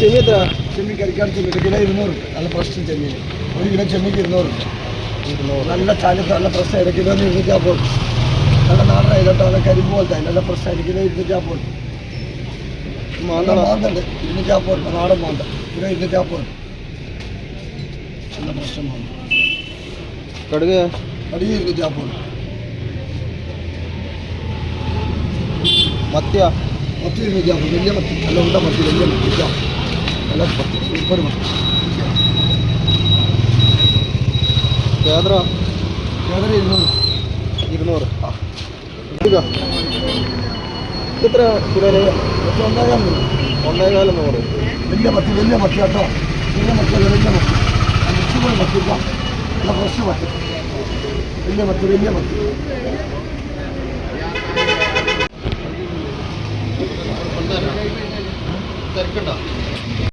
ചെമ്മീൻ എത്ര ചെമ്മീൻ കരിക്കാൻ ചെമ്മീൻ. കിലോ ഇരുന്നൂറ്. നല്ല പ്രശ്നം ചെമ്മീൻ ഒരു കിലോ ചെമ്മീൻ ഇരുന്നൂറ്. നല്ല ചാലത്ത് നല്ല പ്രശ്നം. ആയിട്ട് കിലോ ഇരുന്നൂറ്റാപ്പോൾ നല്ല നാടൻ ആയിക്കോട്ടെ നല്ല കരിമ്പ് പോലത്തെ. നല്ല പ്രശ്നം. ആയിട്ട് കിലോ ഇരുന്നൂറ്റാപ്പോൾ മാന്ത മാന്തണ്ട് ഇരുന്നൂറ്റാപ്പോൾ നാടൻ മാന്ത. കിലോ ഇരുന്നൂറ്റാപ്പോൾ നല്ല പ്രശ്നമാണ് കടുക്? അടി ഇരുന്നൂറ്റാപ്പോൾ മത്തിയ? മത്തി ഇരുന്നൂറ്റാപ്പോൾ വലിയ മത്തി. നല്ല ഉണ്ട മത്തി. വലിയ മത്തി. നല്ല മത്തി സൂപ്പർ കേന്ദ്ര? ഏതൊരു ഇരുന്നൂറ്. ഇരുന്നൂറ്. കടുക എത്ര കിലോന് മത്തി ഒന്നേകാൽ എന്ന് പറയും. വലിയ മത്തി വലിയ മത്തി കേട്ടോ. വലിയ മത്തി വലിയ മത്തി മിക്സിപോലെ മത്തി ഇല്ല നല്ല ഫ്രഷ് മത്തി വലിയ മത്തി വലിയ മത്തി തിരക്കുണ്ടോ?